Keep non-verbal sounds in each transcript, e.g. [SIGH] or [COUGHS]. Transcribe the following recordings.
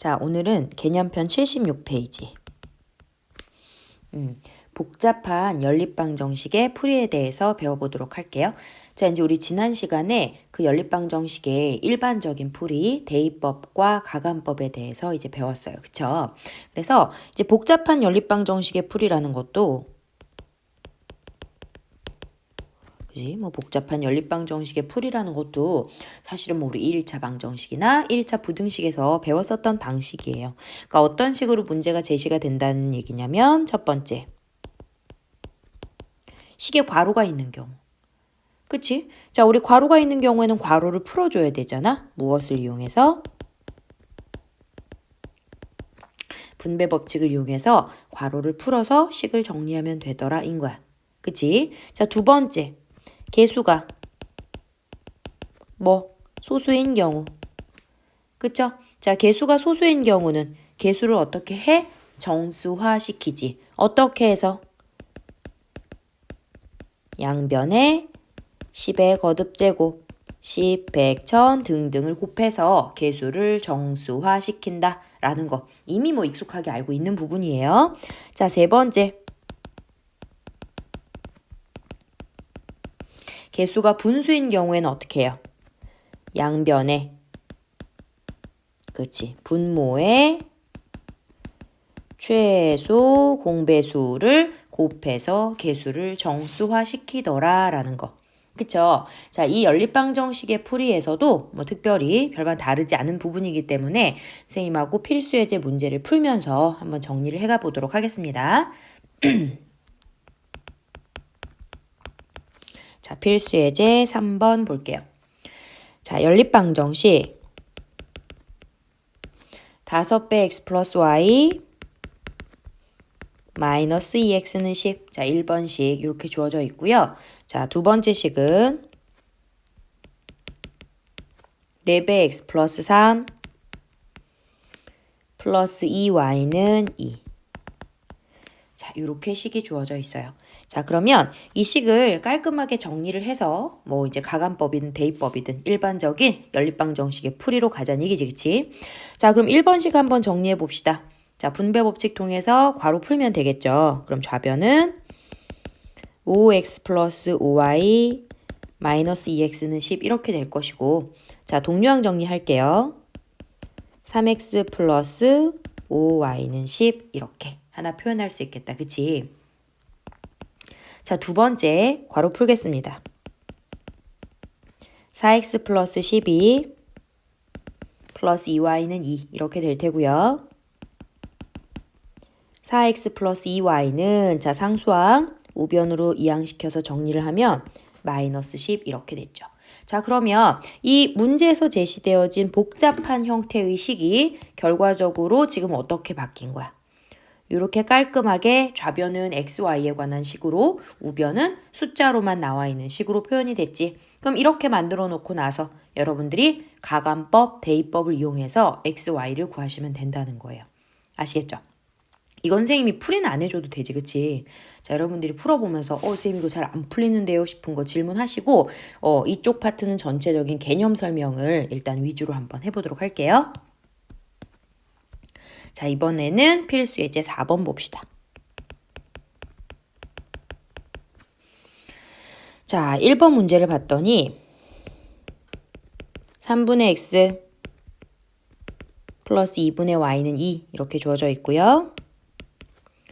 자, 오늘은 개념편 76페이지. 음, 복잡한 연립방 정식의 풀이에 대해서 배워보도록 할게요. 자, 이제 우리 지난 시간에 그 연립방 정식의 일반적인 풀이, 대입법과 가감법에 대해서 이제 배웠어요. 그쵸? 그래서 이제 복잡한 연립방 정식의 풀이라는 것도 그지? 뭐 복잡한 연립방 정식의 풀이라는 것도 사실은 뭐 우리 1차 방정식이나 1차 부등식에서 배웠었던 방식이에요. 그러니까 어떤 식으로 문제가 제시가 된다는 얘기냐면 첫 번째 식에 괄호가 있는 경우 그치? 자, 우리 괄호가 있는 경우에는 괄호를 풀어줘야 되잖아. 무엇을 이용해서? 분배 법칙을 이용해서 괄호를 풀어서 식을 정리하면 되더라 인 거야. 그치? 자, 두 번째. 개수가 뭐 소수인 경우. 그쵸? 자, 개수가 소수인 경우는 개수를 어떻게 해? 정수화 시키지. 어떻게 해서? 양변에 10의 거듭 제곱, 10, 100, 1000 등등을 곱해서 개수를 정수화 시킨다. 라는 거. 이미 뭐 익숙하게 알고 있는 부분이에요. 자, 세 번째. 개수가 분수인 경우에는 어떻게 해요? 양변에 그렇지. 분모의 최소 공배수를 곱해서 개수를 정수화 시키더라라는 거. 그쵸? 자, 이 연립방 정식의 풀이에서도 뭐 특별히 별반 다르지 않은 부분이기 때문에 선생님하고 필수 예제 문제를 풀면서 한번 정리를 해가 보도록 하겠습니다. [CLEARS THROAT] 자, 필수 예제 3번 볼게요. 자, 연립방 정식 5배 x 플러스 y 마이너스 2x는 10. 자, 1번식 이렇게 주어져 있고요. 자, 두 번째 식은 4배 x 플러스 3 플러스 2y는 2. 자, 이렇게 식이 주어져 있어요. 자, 그러면 이 식을 깔끔하게 정리를 해서 뭐 이제 가감법이든 대입법이든 일반적인 연립방 정식의 풀이로 가자는 얘기지, 그치? 자, 그럼 1번식 한번 정리해 봅시다. 자, 분배 법칙 통해서 괄호 풀면 되겠죠. 그럼 좌변은 5x 플러스 5y 마이너스 2x는 10 이렇게 될 것이고 자, 동류항 정리할게요. 3x 플러스 5y는 10 이렇게 하나 표현할 수 있겠다. 그치? 자, 두 번째 괄호 풀겠습니다. 4x 플러스 12 플러스 2y는 2 이렇게 될 테고요. 4x 플러스 2y는 자 상수항 우변으로 이항시켜서 정리를 하면 마이너스 10 이렇게 됐죠. 자 그러면 이 문제에서 제시되어진 복잡한 형태의 식이 결과적으로 지금 어떻게 바뀐 거야? 이렇게 깔끔하게 좌변은 xy에 관한 식으로 우변은 숫자로만 나와 있는 식으로 표현이 됐지. 그럼 이렇게 만들어 놓고 나서 여러분들이 가감법, 대입법을 이용해서 xy를 구하시면 된다는 거예요. 아시겠죠? 이건 선생님이 풀이는 안 해줘도 되지, 그치? 자, 여러분들이 풀어보면서, 어, 선생님 이거 잘 안 풀리는데요? 싶은 거 질문하시고, 어, 이쪽 파트는 전체적인 개념 설명을 일단 위주로 한번 해보도록 할게요. 자, 이번에는 필수 예제 4번 봅시다. 자, 1번 문제를 봤더니 3분의 x 플러스 2분의 y는 2 이렇게 주어져 있고요.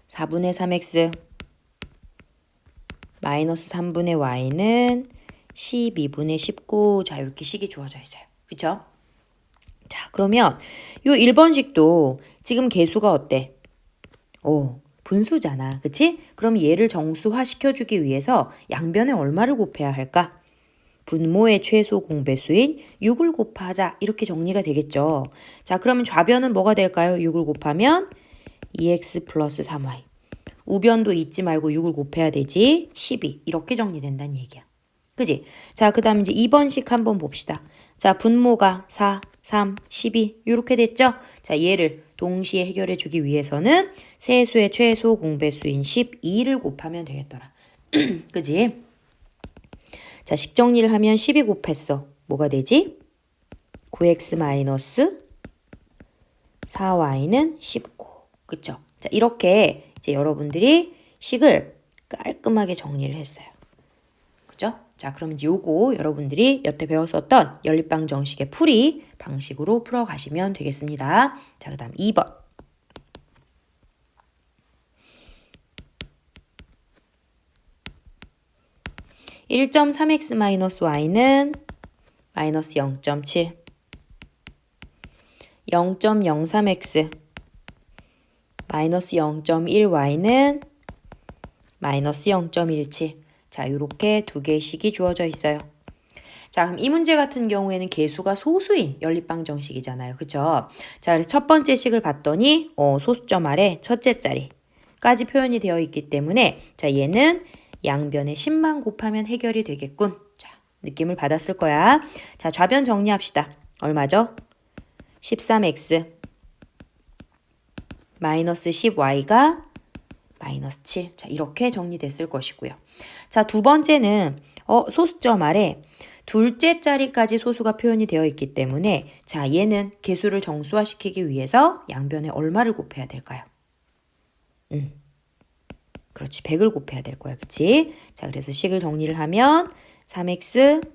4분의 3x 마이너스 3분의 y는 12분의 19. 자, 이렇게 식이 주어져 있어요. 그쵸? 자, 그러면 요 1번식도 지금 개수가 어때? 오, 분수잖아. 그치? 그럼 얘를 정수화 시켜주기 위해서 양변에 얼마를 곱해야 할까? 분모의 최소 공배수인 6을 곱하자. 이렇게 정리가 되겠죠. 자, 그러면 좌변은 뭐가 될까요? 6을 곱하면 2x 플러스 3y. 우변도 잊지 말고 6을 곱해야 되지. 12. 이렇게 정리된다는 얘기야. 그지? 자, 그 다음 이제 2번식 한번 봅시다. 자, 분모가 4, 3, 12. 이렇게 됐죠? 자, 얘를 동시에 해결해 주기 위해서는 세수의 최소 공배수인 12를 곱하면 되겠더라. [CLEARS THROAT] 그지? 자, 식 정리를 하면 12 곱했어. 뭐가 되지? 9x 마이너스 4y는 19. 그쵸? 자, 이렇게 이제 여러분들이 식을 깔끔하게 정리를 했어요. 자, 그럼 이제 요거 여러분들이 여태 배웠었던 연립방 정식의 풀이 방식으로 풀어가시면 되겠습니다. 자, 그 다음 2번. (1.3x-y는) 마이너스 (0.7) 0.03x 마이너스 0.1y는 마이너스 0.17. 자, 이렇게 두 개의 식이 주어져 있어요. 자, 그럼 이 문제 같은 경우에는 개수가 소수인 연립방 정식이잖아요. 그쵸? 자, 그래서 첫 번째 식을 봤더니, 어, 소수점 아래 첫째 자리까지 표현이 되어 있기 때문에, 자, 얘는 양변에 10만 곱하면 해결이 되겠군. 자, 느낌을 받았을 거야. 자, 좌변 정리합시다. 얼마죠? 13x 마이너스 10y가 마이너스 7. 자, 이렇게 정리됐을 것이고요. 자, 두 번째는 어, 소수점 아래 둘째 자리까지 소수가 표현이 되어 있기 때문에 자, 얘는 개수를 정수화시키기 위해서 양변에 얼마를 곱해야 될까요? 음. 그렇지. 100을 곱해야 될 거야. 그치? 자, 그래서 식을 정리를 하면 3x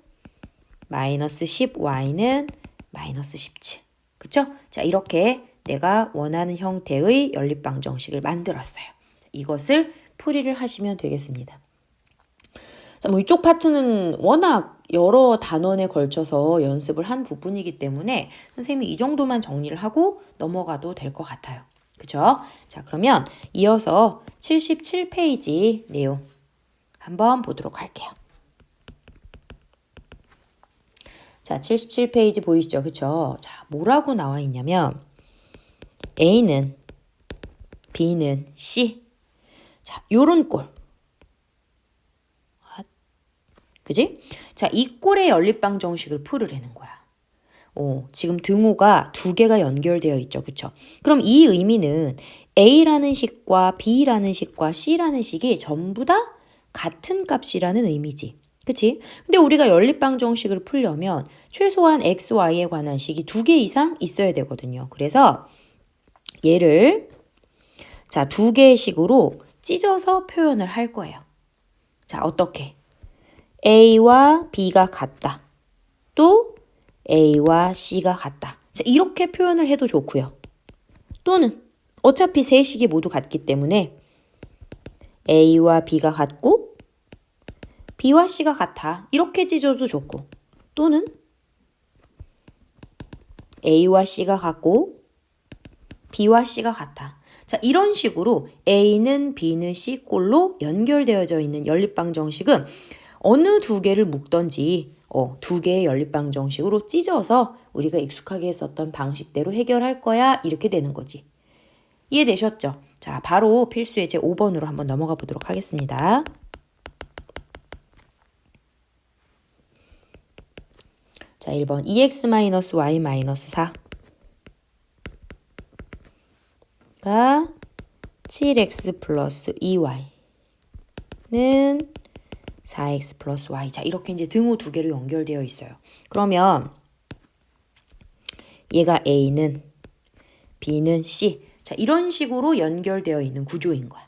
마이너스 10y는 마이너스 17. 그쵸? 자, 이렇게 내가 원하는 형태의 연립방 정식을 만들었어요. 이것을 풀이를 하시면 되겠습니다. 자, 뭐 이쪽 파트는 워낙 여러 단원에 걸쳐서 연습을 한 부분이기 때문에 선생님이 이 정도만 정리를 하고 넘어가도 될 것 같아요. 그죠? 자, 그러면 이어서 77페이지 내용 한번 보도록 할게요. 자, 77페이지 보이시죠? 그쵸? 자, 뭐라고 나와 있냐면, A는, B는 C. 자, 요런 꼴. 그지? 자, 이 꼴의 연립방 정식을 풀으라는 거야. 어, 지금 등호가 두 개가 연결되어 있죠. 그쵸? 그럼 이 의미는 A라는 식과 B라는 식과 C라는 식이 전부 다 같은 값이라는 의미지. 그치? 근데 우리가 연립방 정식을 풀려면 최소한 x, y에 관한 식이 두 개 이상 있어야 되거든요. 그래서 얘를 자, 두 개의 식으로 찢어서 표현을 할 거예요. 자, 어떻게? A와 B가 같다. 또 A와 C가 같다. 자, 이렇게 표현을 해도 좋고요. 또는 어차피 세 식이 모두 같기 때문에 A와 B가 같고 B와 C가 같아. 이렇게 찢어도 좋고 또는 A와 C가 같고 B와 C가 같아. 자, 이런 식으로 A는 B는 C 꼴로 연결되어져 있는 연립방 정식은 어느 두 개를 묶던지 어, 두 개의 연립방 정식으로 찢어서 우리가 익숙하게 했었던 방식대로 해결할 거야 이렇게 되는 거지. 이해되셨죠? 자, 바로 필수 예제 5번으로 한번 넘어가 보도록 하겠습니다. 자, 1번 2x-y-4 가 7x 플러스 2y는 4x 플러스 y. 자, 이렇게 이제 등호 두 개로 연결되어 있어요. 그러면 얘가 a는 b는 c. 자, 이런 식으로 연결되어 있는 구조인 거야.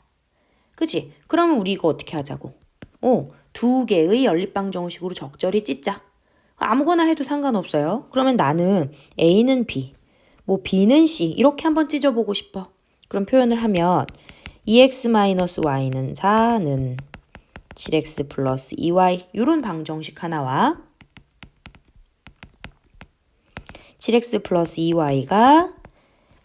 그치? 그러면 우리 이거 어떻게 하자고? 어, 두 개의 연립방 정식으로 적절히 찢자. 아무거나 해도 상관없어요. 그러면 나는 A는 B, 뭐 B는 C 이렇게 한번 찢어보고 싶어. 그럼 표현을 하면 2x-y는 4는 7x 플러스 2y 이런 방정식 하나와 7x 플러스 2y가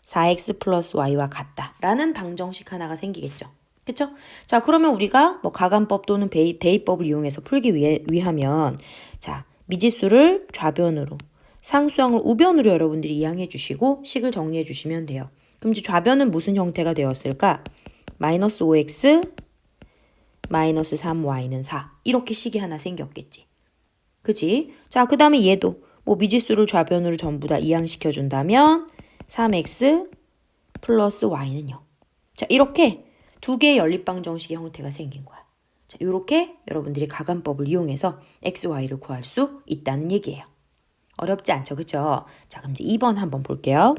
4x 플러스 y와 같다 라는 방정식 하나가 생기겠죠. 그쵸? 자 그러면 우리가 뭐 가간법 또는 대입법을 이용해서 풀기 위해, 위하면 자 미지수를 좌변으로, 상수항을 우변으로 여러분들이 이항해 주시고 식을 정리해 주시면 돼요. 그럼 이제 좌변은 무슨 형태가 되었을까? 마이너스 5x, 마이너스 3y는 4. 이렇게 식이 하나 생겼겠지. 그지? 자, 그 다음에 얘도 뭐 미지수를 좌변으로 전부 다 이항시켜 준다면 3x 플러스 y는 0. 자, 이렇게 두 개의 연립방 정식의 형태가 생긴 거야. 자, 이렇게 여러분들이 가간법을 이용해서 x, y를 구할 수 있다는 얘기예요. 어렵지 않죠, 그쵸? 자, 그럼 이제 2번 한번 볼게요.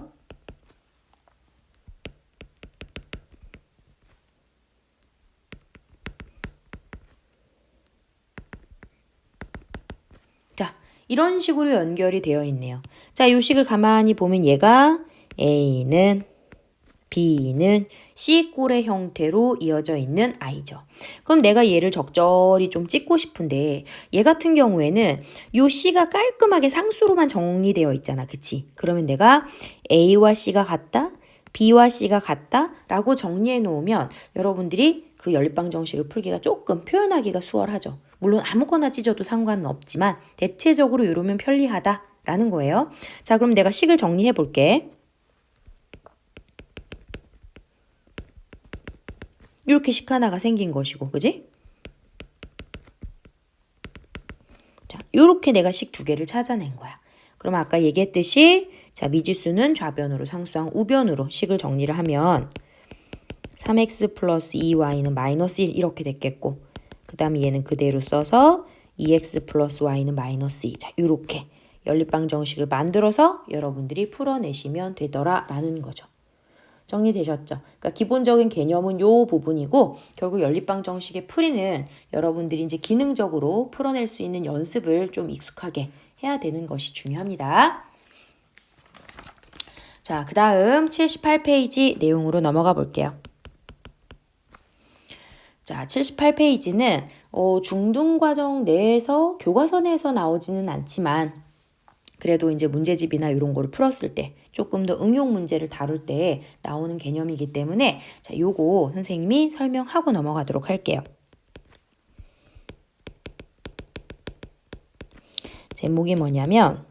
이런 식으로 연결이 되어 있네요. 자, 이 식을 가만히 보면 얘가 A는 B는 C꼴의 형태로 이어져 있는 I죠. 그럼 내가 얘를 적절히 좀 찍고 싶은데 얘 같은 경우에는 요 C가 깔끔하게 상수로만 정리되어 있잖아. 그치? 그러면 내가 A와 C가 같다? B와 C가 같다? 라고 정리해 놓으면 여러분들이 그 연립방 정식을 풀기가 조금 표현하기가 수월하죠. 물론 아무거나 찢어도 상관은 없지만 대체적으로 이러면 편리하다라는 거예요. 자, 그럼 내가 식을 정리해 볼게. 이렇게 식 하나가 생긴 것이고, 그지? 자, 이렇게 내가 식 두 개를 찾아낸 거야. 그럼 아까 얘기했듯이 자, 미지수는 좌변으로 상수항 우변으로 식을 정리를 하면 3x 플러스 2y는 마이너스 1 이렇게 됐겠고 그 다음에 얘는 그대로 써서 2x 플러스 y는 마이너스 2. 자, 이렇게 연립방 정식을 만들어서 여러분들이 풀어내시면 되더라라는 거죠. 정리되셨죠? 그러니까 기본적인 개념은 요 부분이고 결국 연립방 정식의 풀이는 여러분들이 이제 기능적으로 풀어낼 수 있는 연습을 좀 익숙하게 해야 되는 것이 중요합니다. 자, 그 다음 78페이지 내용으로 넘어가 볼게요. 자, 78페이지는 어, 중등 과정 내에서 교과서 내에서 나오지는 않지만 그래도 이제 문제집이나 이런 거를 풀었을 때 조금 더 응용 문제를 다룰 때 나오는 개념이기 때문에 자, 요거 선생님이 설명하고 넘어가도록 할게요. 제목이 뭐냐면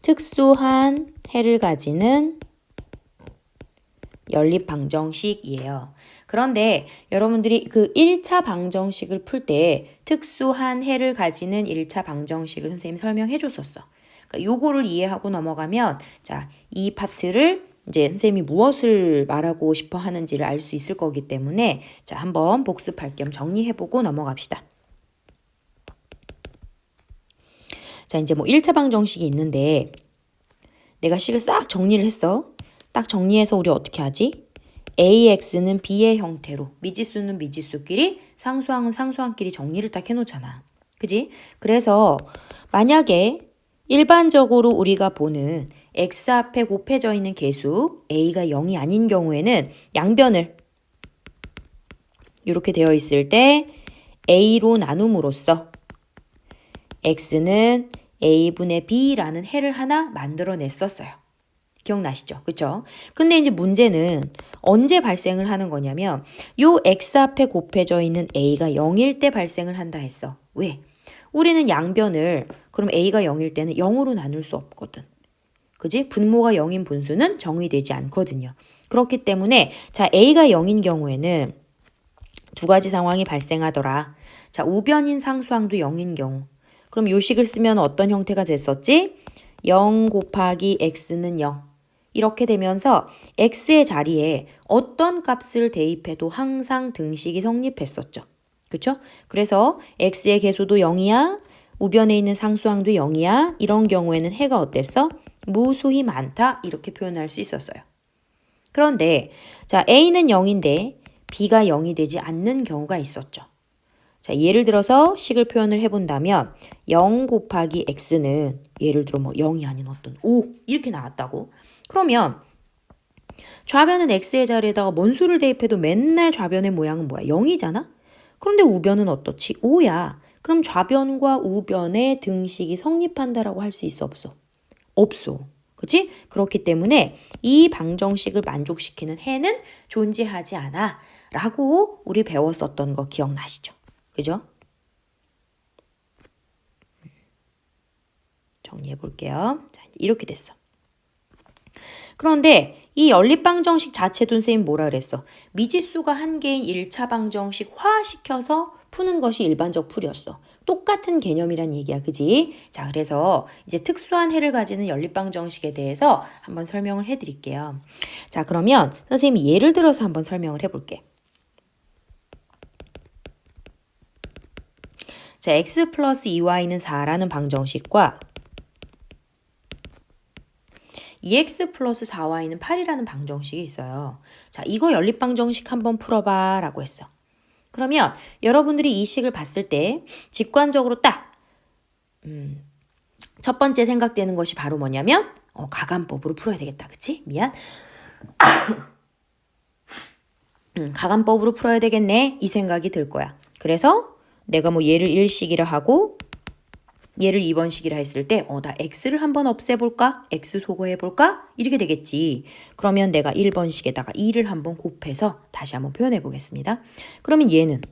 특수한 해를 가지는 연립 방정식이에요. 그런데 여러분들이 그 1차 방정식을 풀 때 특수한 해를 가지는 1차 방정식을 선생님 설명해 줬었어. 그러니까 요거를 이해하고 넘어가면 자, 이 파트를 이제 선생님이 무엇을 말하고 싶어 하는지를 알 수 있을 거기 때문에 자, 한번 복습할 겸 정리해 보고 넘어갑시다. 자, 이제 뭐 1차 방정식이 있는데 내가 식을 싹 정리를 했어. 딱 정리해서 우리 어떻게 하지? AX는 B의 형태로, 미지수는 미지수끼리, 상수항은 상수항끼리 정리를 딱 해놓잖아. 그지? 그래서 만약에 일반적으로 우리가 보는 x 앞에 곱해져 있는 개수 a가 0이 아닌 경우에는 양변을 이렇게 되어 있을 때 a로 나눔으로써 x는 a분의 b라는 해를 하나 만들어냈었어요. 기억나시죠? 그쵸? 근데 이제 문제는 언제 발생을 하는 거냐면 요 x 앞에 곱해져 있는 a가 0일 때 발생을 한다 했어. 왜? 우리는 양변을 그럼 a가 0일 때는 0으로 나눌 수 없거든. 그지? 분모가 0인 분수는 정의되지 않거든요. 그렇기 때문에 자 a가 0인 경우에는 두 가지 상황이 발생하더라. 자 우변인 상수항도 0인 경우 그럼 요식을 쓰면 어떤 형태가 됐었지? 0 곱하기 x는 0 이렇게 되면서 x의 자리에 어떤 값을 대입해도 항상 등식이 성립했었죠. 그렇죠? 그래서 x의 개수도 0이야. 우변에 있는 상수항도 0이야. 이런 경우에는 해가 어땠어? 무수히 많다. 이렇게 표현할 수 있었어요. 그런데 자, a는 0인데 b가 0이 되지 않는 경우가 있었죠. 자, 예를 들어서 식을 표현을 해본다면 0 곱하기 x는 예를 들어 뭐 0이 아닌 어떤 5 이렇게 나왔다고. 그러면 좌변은 x의 자리에다가 뭔 수를 대입해도 맨날 좌변의 모양은 뭐야? 0이잖아? 그런데 우변은 어떻지? 5야. 그럼 좌변과 우변의 등식이 성립한다라고 할 수 있어 없어? 없어. 그치? 그렇기 때문에 이 방정식을 만족시키는 해는 존재하지 않아. 라고 우리 배웠었던 거 기억나시죠? 그죠? 정리해 볼게요. 자, 이렇게 됐어. 그런데 이 연립방정식 자체도 선생님 뭐라 그랬어? 미지수가 한 개인 1차 방정식 화시켜서 푸는 것이 일반적 풀이었어. 똑같은 개념이란 얘기야, 그지? 자, 그래서 이제 특수한 해를 가지는 연립방정식에 대해서 한번 설명을 해드릴게요. 자, 그러면 선생님이 예를 들어서 한번 설명을 해볼게. 자, x 플러스 2y는 4라는 방정식과 2x 플러스 4y는 8이라는 방정식이 있어요. 자, 이거 연립방정식 한번 풀어봐 라고 했어. 그러면 여러분들이 이 식을 봤을 때 직관적으로 딱, 음, 첫 번째 생각되는 것이 바로 뭐냐면, 어, 가감법으로 풀어야 되겠다. 그치? 미안. [COUGHS] 음, 가감법으로 풀어야 되겠네. 이 생각이 들 거야. 그래서 내가 뭐 얘를 1식이라 하고 얘를 2번식이라 했을 때, 어, 나 x를 한번 없애볼까? x 소거해볼까? 이렇게 되겠지. 그러면 내가 1번식에다가 2를 한번 곱해서 다시 한번 표현해 보겠습니다. 그러면 얘는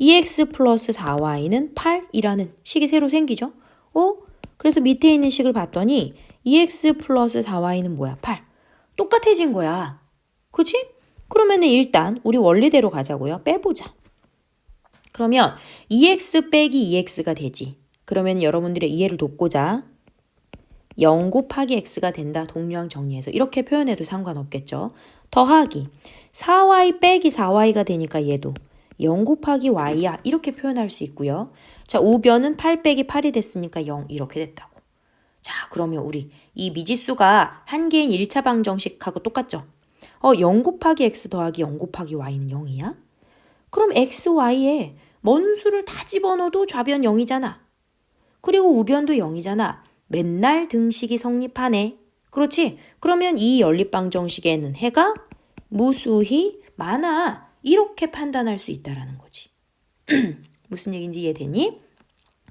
2x 플러스 4y는 8이라는 식이 새로 생기죠? 어? 그래서 밑에 있는 식을 봤더니 2x 플러스 4y는 뭐야? 8. 똑같아진 거야. 그치? 그러면 은 일단 우리 원리대로 가자고요. 빼보자. 그러면 2x 빼기 2x가 되지. 그러면 여러분들의 이해를 돕고자 0 곱하기 x가 된다. 동류항 정리해서 이렇게 표현해도 상관없겠죠. 더하기 4y 빼기 4y가 되니까 얘도 0 곱하기 y야. 이렇게 표현할 수 있고요. 자, 우변은 8 빼기 8이 됐으니까 0 이렇게 됐다고. 자, 그러면 우리 이 미지수가 한 개인 1차 방정식하고 똑같죠? 어, 0 곱하기 x 더하기 0 곱하기 y는 0이야? 그럼 x, y에 먼 수를 다 집어넣어도 좌변 0이잖아. 그리고 우변도 0이잖아. 맨날 등식이 성립하네. 그렇지? 그러면 이 연립방정식에는 해가 무수히 많아. 이렇게 판단할 수 있다라는 거지. [CLEARS THROAT] 무슨 얘기인지 이해되니?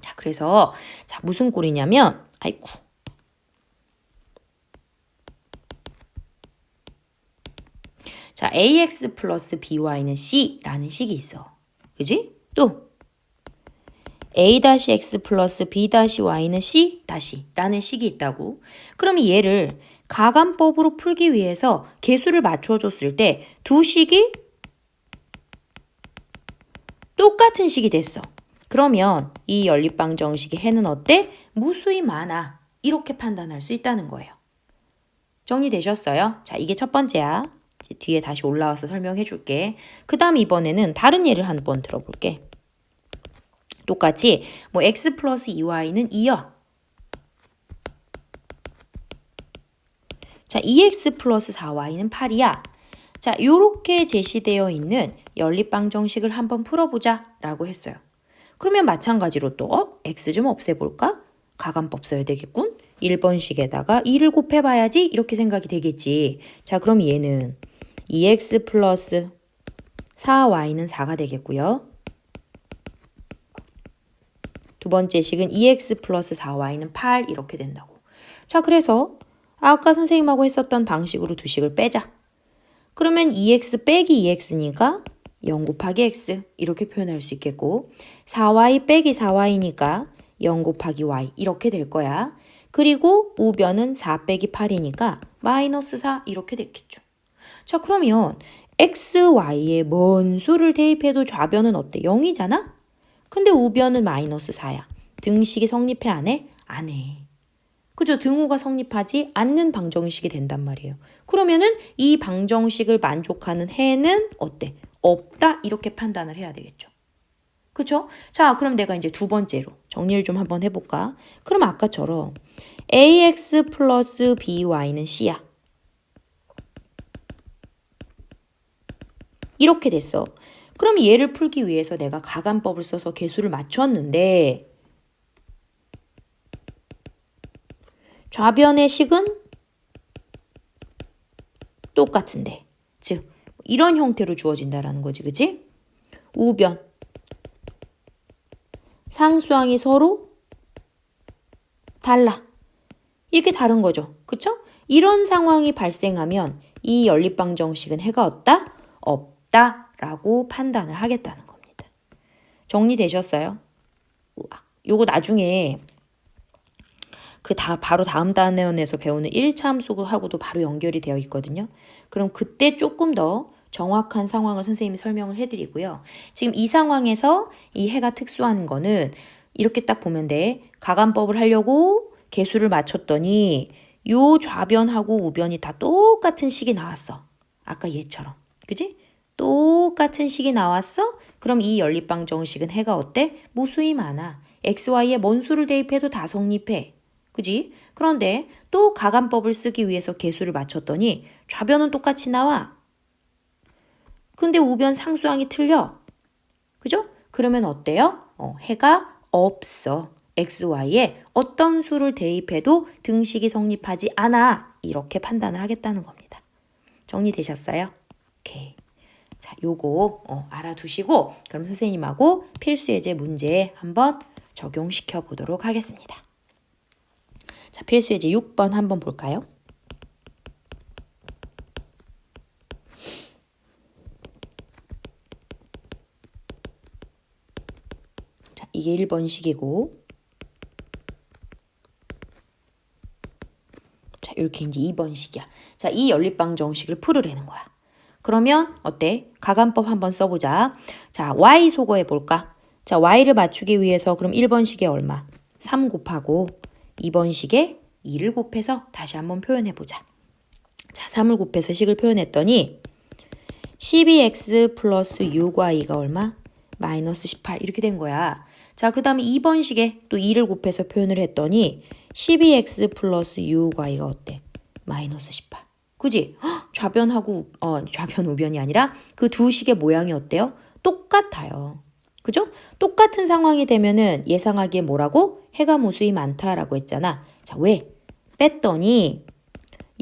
자, 그래서 자, 무슨 꼴이냐면 아이고. 자, ax 플러스 by는 c라는 식이 있어. 그지? 또 a-x 플러스 b-y는 c 라는 식이 있다고. 그러면 얘를 가감법으로 풀기 위해서 개수를 맞춰줬을 때 두 식이 똑같은 식이 됐어. 그러면 이 연립방 정식의 해는 어때? 무수히 많아. 이렇게 판단할 수 있다는 거예요. 정리되셨어요? 자, 이게 첫 번째야. 뒤에 다시 올라와서 설명해 줄게. 그 다음 이번에는 다른 예를 한번 들어볼게. 똑같이 뭐 x 플러스 2y는 2여. 자, 2x 플러스 4y는 8이야. 자, 요렇게 제시되어 있는 연립방 정식을 한번 풀어보자 라고 했어요. 그러면 마찬가지로 또 어? x 좀 없애볼까? 가감법 써야 되겠군. 1번식에다가 2를 곱해봐야지 이렇게 생각이 되겠지. 자, 그럼 얘는 2x 플러스 4y는 4가 되겠고요. 두 번째 식은 2x 플러스 4y는 8 이렇게 된다고. 자, 그래서 아까 선생님하고 했었던 방식으로 두 식을 빼자. 그러면 2x 빼기 2x니까 0 곱하기 x 이렇게 표현할 수 있겠고 4y 빼기 4y니까 0 곱하기 y 이렇게 될 거야. 그리고 우변은 4 빼기 8이니까 마이너스 4 이렇게 됐겠죠. 자, 그러면 x, y에 뭔 수를 대입해도 좌변은 어때? 0이잖아? 근데 우변은 마이너스 4야. 등식이 성립해 안 해? 안 해. 그죠? 등호가 성립하지 않는 방정식이 된단 말이에요. 그러면은 이 방정식을 만족하는 해는 어때? 없다. 이렇게 판단을 해야 되겠죠. 그쵸? 자, 그럼 내가 이제 두 번째로 정리를 좀 한번 해볼까? 그럼 아까처럼 ax 플러스 by는 c야. 이렇게 됐어. 그럼 얘를 풀기 위해서 내가 가감법을 써서 개수를 맞췄는데 좌변의 식은 똑같은데 즉 이런 형태로 주어진다라는 거지 그지? 우변 상수항이 서로 달라 이게 다른 거죠 그쵸? 이런 상황이 발생하면 이 연립방정식은 해가 없다? 없다 라고 판단을 하겠다는 겁니다. 정리되셨어요? 요거 나중에 그 다 바로 다음 단원에서 배우는 1차 함수하고도 바로 연결이 되어 있거든요. 그럼 그때 조금 더 정확한 상황을 선생님이 설명을 해드리고요. 지금 이 상황에서 이 해가 특수한 거는 이렇게 딱 보면 돼. 가감법을 하려고 개수를 맞췄더니 요 좌변하고 우변이 다 똑같은 식이 나왔어. 아까 얘처럼. 그지? 똑같은 식이 나왔어? 그럼 이 연립방 정식은 해가 어때? 무수히 많아. x, y에 뭔 수를 대입해도 다 성립해. 그지? 그런데 또 가감법을 쓰기 위해서 개수를 맞췄더니 좌변은 똑같이 나와. 근데 우변 상수항이 틀려. 그죠? 그러면 어때요? 어, 해가 없어. xy에 어떤 수를 대입해도 등식이 성립하지 않아. 이렇게 판단을 하겠다는 겁니다. 정리되셨어요? 오케이. 자, 요거 어, 알아두시고 그럼 선생님하고 필수 예제 문제 한번 적용시켜 보도록 하겠습니다. 자, 필수 예제 6번 한번 볼까요? 자, 이게 1번식이고 자, 이렇게 이제 2번식이야. 자, 이 연립방 정식을 풀으라는 거야. 그러면 어때? 가간법 한번 써보자. 자, y 소거해 볼까? 자, y를 맞추기 위해서 그럼 1번식에 얼마? 3 곱하고 2번식에 2를 곱해서 다시 한번 표현해 보자. 자, 3을 곱해서 식을 표현했더니 12x 플러스 6y가 얼마? 마이너스 18 이렇게 된 거야. 자, 그 다음에 2번식에 또 2를 곱해서 표현을 했더니 12x 플러스 6y가 어때? 마이너스 18. 그지? 헉, 좌변하고 어, 좌변 우변이 아니라 그 두 식의 모양이 어때요? 똑같아요. 그죠? 똑같은 상황이 되면은 예상하기에 뭐라고? 해가 무수히 많다라고 했잖아. 자, 왜? 뺐더니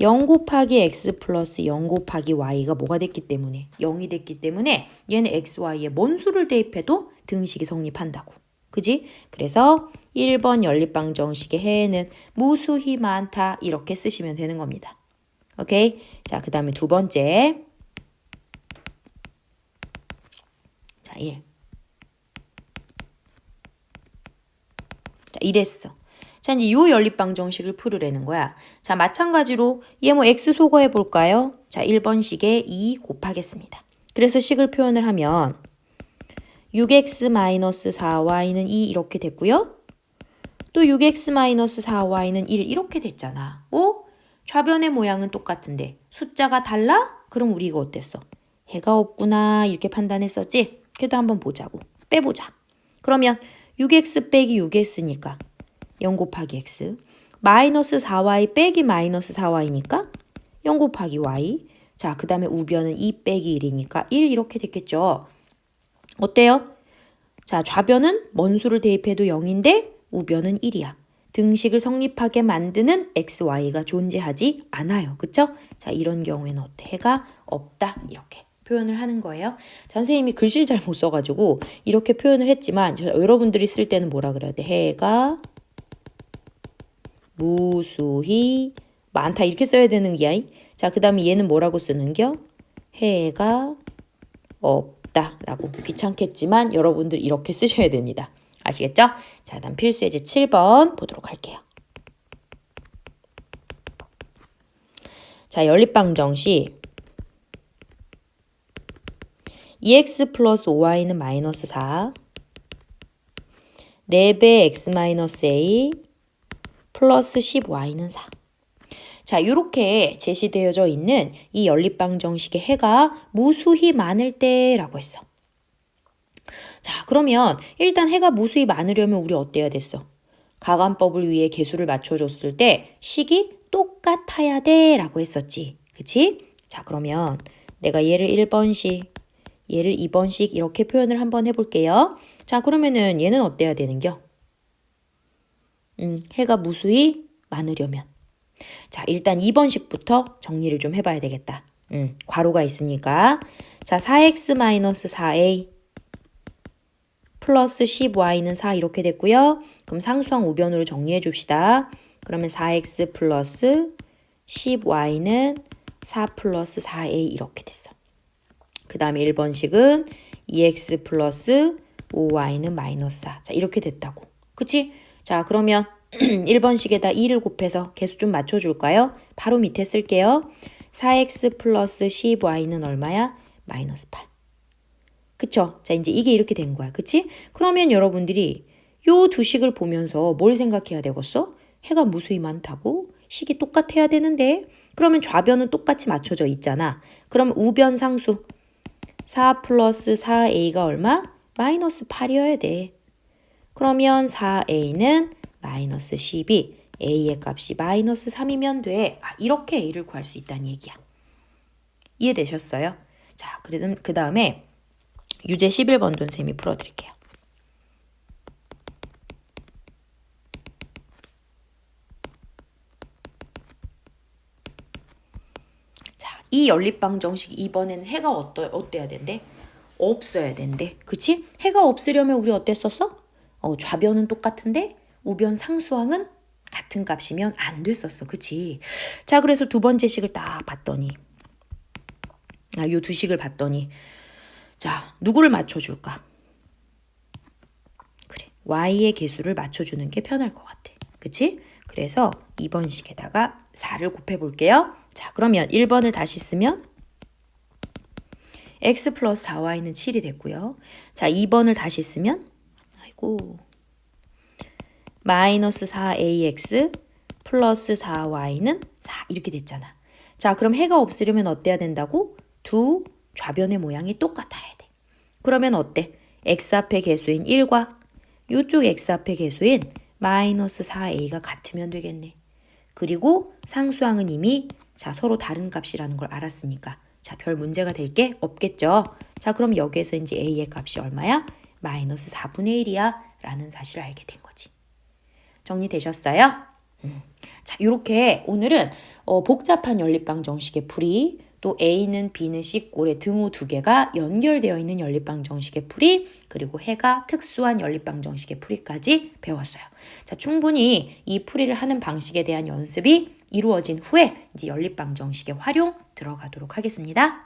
0 곱하기 x 플러스 0 곱하기 y가 뭐가 됐기 때문에 0이 됐기 때문에 얘는 x, y에 뭔 수를 대입해도 등식이 성립한다고. 그지? 그래서 1번 연립방 정식의 해에는 무수히 많다 이렇게 쓰시면 되는 겁니다. 오케이? 자, 그 다음에 두 번째. 자, 1. 자, 이랬어. 자, 이제 요 연립방 정식을 풀으라는 거야. 자, 마찬가지로 얘 뭐 x 소거해 볼까요? 자, 1번식에 2 곱하겠습니다. 그래서 식을 표현을 하면 6x-4y는 2 이렇게 됐고요. 또 6x-4y는 1 이렇게 됐잖아. 오? 좌변의 모양은 똑같은데 숫자가 달라? 그럼 우리 이거 어땠어? 해가 없구나 이렇게 판단했었지? 그래도 한번 보자고. 빼보자. 그러면 6x 빼기 6x니까 0 곱하기 x 마이너스 4y 빼기 마이너스 4y니까 0 곱하기 y 자, 그 다음에 우변은 2 빼기 1이니까 1 이렇게 됐겠죠. 어때요? 자, 좌변은 먼 수를 대입해도 0인데 우변은 1이야. 등식을 성립하게 만드는 x, y가 존재하지 않아요. 그쵸? 자, 이런 경우에는 어때? 해가 없다. 이렇게 표현을 하는 거예요. 자, 선생님이 글씨를 잘 못 써가지고 이렇게 표현을 했지만 여러분들이 쓸 때는 뭐라 그래야 돼? 해가 무수히 많다 이렇게 써야 되는 게야. 자, 그 다음에 얘는 뭐라고 쓰는겨? 해가 없다라고 귀찮겠지만 여러분들 이렇게 쓰셔야 됩니다. 아시겠죠? 자, 다음 필수 예제 7번 보도록 할게요. 자, 연립방 정식 2x 플러스 5y는 마이너스 4 4배 x 마이너스 a 플러스 10y는 4 자, 이렇게 제시되어져 있는 이 연립방 정식의 해가 무수히 많을 때라고 했어. 자, 그러면 일단 해가 무수히 많으려면 우리 어때야 됐어? 가관법을 위해 개수를 맞춰줬을 때 식이 똑같아야 돼 라고 했었지. 그치? 자, 그러면 내가 얘를 1번씩, 얘를 2번씩 이렇게 표현을 한번 해볼게요. 자, 그러면은 얘는 어때야 되는겨? 음, 해가 무수히 많으려면. 자, 일단 2번식부터 정리를 좀 해봐야 되겠다. 음, 괄호가 있으니까. 자, 4x-4a 플러스 10y는 4 이렇게 됐고요. 그럼 상수항 우변으로 정리해 줍시다. 그러면 4x 플러스 10y는 4 플러스 4a 이렇게 됐어. 그 다음에 1번식은 2x 플러스 5y는 마이너스 4. 자, 이렇게 됐다고. 그치? 자, 그러면 [CLEARS THROAT] 1번식에다 2를 곱해서 개수 좀 맞춰줄까요? 바로 밑에 쓸게요. 4x 플러스 10y는 얼마야? 마이너스 8. 그쵸? 자, 이제 이게 이렇게 된 거야. 그치? 그러면 여러분들이 요 두 식을 보면서 뭘 생각해야 되겠어? 해가 무수히 많다고? 식이 똑같아야 되는데? 그러면 좌변은 똑같이 맞춰져 있잖아. 그럼 우변 상수. 4 플러스 4a가 얼마? 마이너스 8이어야 돼. 그러면 4a는 마이너스 12, a의 값이 마이너스 3이면 돼. 아, 이렇게 a를 구할 수 있다는 얘기야. 이해되셨어요? 자, 그 다음에 유제 11번도 쌤이 풀어드릴게요. 자, 이 연립방 정식 이번에는 해가 어떠, 어때야 된대? 없어야 된대. 그치? 해가 없으려면 우리 어땠었어? 어, 좌변은 똑같은데 우변 상수항은 같은 값이면 안 됐었어. 그치? 자, 그래서 두 번째 식을 딱 봤더니 아, 요 두 식을 봤더니 자, 누구를 맞춰줄까? 그래, y의 개수를 맞춰주는 게 편할 것 같아. 그치? 그래서 2번 식에다가 4를 곱해볼게요. 자, 그러면 1번을 다시 쓰면 x 플러스 4y는 7이 됐고요. 자, 2번을 다시 쓰면 아이고 마이너스 4ax 플러스 4y는 4 이렇게 됐잖아. 자, 그럼 해가 없으려면 어때야 된다고? 두 좌변의 모양이 똑같아야 돼. 그러면 어때? x 앞의 개수인 1과 이쪽 x 앞의 개수인 마이너스 4a가 같으면 되겠네. 그리고 상수항은 이미 자 서로 다른 값이라는 걸 알았으니까 자 별 문제가 될 게 없겠죠. 자 그럼 여기에서 이제 a의 값이 얼마야? 마이너스 4분의 1이야 라는 사실을 알게 된 거지. 정리되셨어요? 음. 자 이렇게 오늘은 어, 복잡한 연립방 정식의 풀이 또 A는 B는 C꼴의 등호 두 개가 연결되어 있는 연립방 정식의 풀이 그리고 해가 특수한 연립방 정식의 풀이까지 배웠어요. 자, 충분히 이 풀이를 하는 방식에 대한 연습이 이루어진 후에 이제 연립방 정식의 활용 들어가도록 하겠습니다.